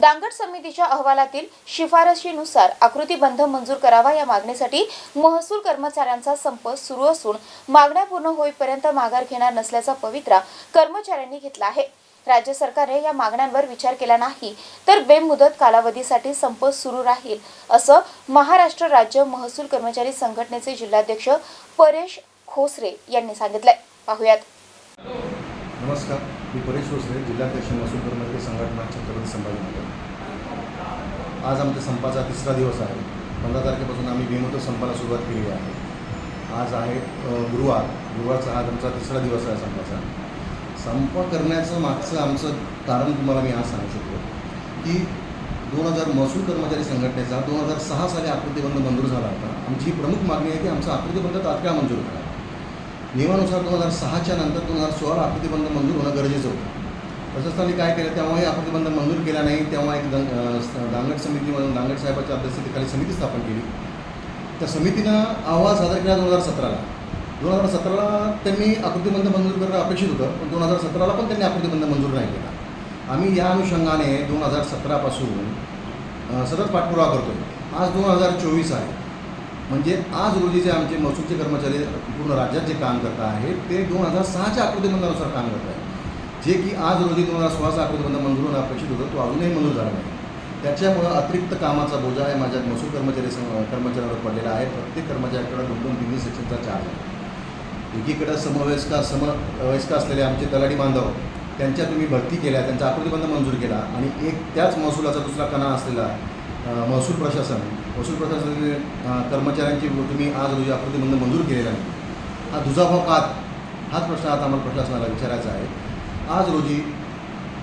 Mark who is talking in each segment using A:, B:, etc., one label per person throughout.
A: दांगट समितीच्या अहवालातील शिफारशीनुसार आकृतीबंध मंजूर करावा या मागणीसाठी महसूल कर्मचाऱ्यांचा संप सुरू असून मागण्या पूर्ण होईपर्यंत माघार घेणार नसल्याचा पवित्रा कर्मचाऱ्यांनी घेतला आहे. राज्य सरकारने या मागण्यांवर विचार केला नाही तर बेमुदत कालावधीसाठी संप सुरू राहील असं महाराष्ट्र राज्य महसूल कर्मचारी संघटनेचे जिल्हाध्यक्ष परेश खोसरे यांनी सांगितलंय. पाहुयात.
B: नमस्कार. मी परेश भोसले जिल्हाध्यक्ष महसूल कर्मचारी संघटना छत्रपती संभाजीनगर. आज आमच्या संपाचा तिसरा दिवस आहे. पंधरा तारखेपासून आम्ही बेमुदत संपाला सुरुवात केली आहे. आज आहे गुरुवार. गुरुवारचा हा आमचा तिसरा दिवस आहे संपाचा. संप करण्याचं मागचं आमचं कारण तुम्हाला मी आज सांगू शकतो की दोन हजार महसूल कर्मचारी संघटनेचा दोन हजार सहा साली आकृतीबंध मंजूर झाला होता. आमची ही प्रमुख मागणी आहे की आमचा आकृतीबंध तात्काळ मंजूर करा. नियमानुसार दोन हजार सहाच्या नंतर दोन हजार सोळा आकृतीबंध मंजूर होणं गरजेचं होतं. तसंच काय केलं? तेव्हाही आकृतीबंध मंजूर केला नाही. तेव्हा एक दंग दांगट समितीमधून दांगट साहेबाच्या अध्यक्षतेखाली समिती स्थापन केली. त्या समितीनं अहवाल सादर केला दोन हजार सतराला. दोन हजार सतराला त्यांनी आकृतीबंध मंजूर करणं अपेक्षित होतं पण दोन हजार सतराला पण त्यांनी आकृतीबंध मंजूर नाही केला. आम्ही या अनुषंगाने दोन हजार सतरापासून सतत पाठपुरावा करतो आज दोन हजार चोवीस आहे. म्हणजे आज रोजी जे आमचे महसूलचे कर्मचारी पूर्ण राज्यात जे काम करत आहेत ते दोन हजार सहाच्या आकृतीबंधानुसार काम करत आहेत. जे की आज रोजी दोन हजार सोळाचा आकृतीबंध मंजूर होणं अपेक्षित होतं तो अजूनही मंजूर झाला नाही. त्याच्यामुळं अतिरिक्त कामाचा बोजा आहे माझ्या महसूल कर्मचारी कर्मचाऱ्यावर पडलेला आहे. प्रत्येक कर्मचाऱ्याकडे दोन दोन तीन सेक्शनचा चार्ज आहे. एकीकडं समवयस्क समवयस्क असलेले आमचे तलाठी बांधव त्यांच्या तुम्ही भरती केल्या त्यांचा आकृतीबंध मंजूर केला आणि एक त्याच महसुलाचा दुसरा कणा असलेला महसूल प्रशासन. महसूल प्रशासनाचे कर्मचाऱ्यांची तुम्ही आज रोजी आकृतीबंध मंजूर केलेला नाही हा दुजाभाव का हाच प्रश्न आता आम्हाला प्रशासनाला विचारायचा आहे. आज रोजी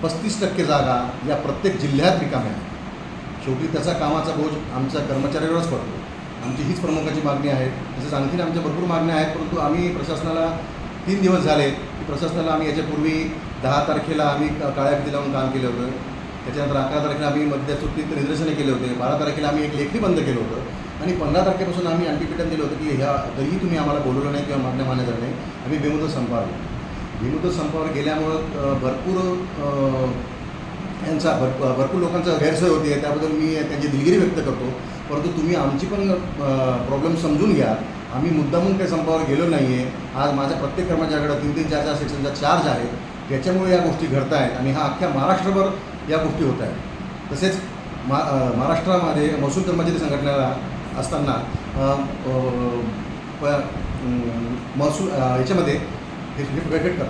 B: पस्तीस टक्के जागा या प्रत्येक जिल्ह्यात रिकाम्या आहेत. शेवटी त्याचा कामाचा बोज आमच्या कर्मचाऱ्यावरच पडतो. आमची हीच प्रमुखाची मागणी आहे. तसेच आणखीन आमच्या भरपूर मागण्या आहेत परंतु आम्ही प्रशासनाला तीन दिवस झाले. की प्रशासनाला आम्ही याच्यापूर्वी दहा तारखेला आम्ही काळ्या फिती लावून काम केलं होतं. त्याच्यानंतर अकरा तारखेला आम्ही मध्य सुट्टीत निदर्शने केले होते. बारा तारखेला आम्ही एक लेखी बंद केलं होतं. आणि पंधरा तारखेपासून आम्ही अँटीपिटन दिलं होतं की ह्या तरीही तुम्ही आम्हाला बोलवलं नाही किंवा मागण्या मान्य झालं नाही. आम्ही बेमुदत संपावर बेमुदत संपावर गेल्यामुळं भरपूर यांचा भरपूर भरपूर लोकांचा गैरसोय होती. त्याबद्दल मी त्यांची दिलगिरी व्यक्त करतो. परंतु तुम्ही आमची पण प्रॉब्लेम समजून घ्या. आम्ही मुद्दामून काही संपावर गेलो नाही आहे आज माझ्या प्रत्येक कर्मचाऱ्याकडे तीन तीन चार चार सेक्शनचा चार्ज आहे. याच्यामुळे या गोष्टी घडत आहेत आणि हा अख्ख्या महाराष्ट्रभर या गोष्टी होत आहेत तसेच मा महाराष्ट्रामध्ये महसूल कर्मचारी संघटनेला असताना महसूल याच्यामध्ये हे हे वेगळे कर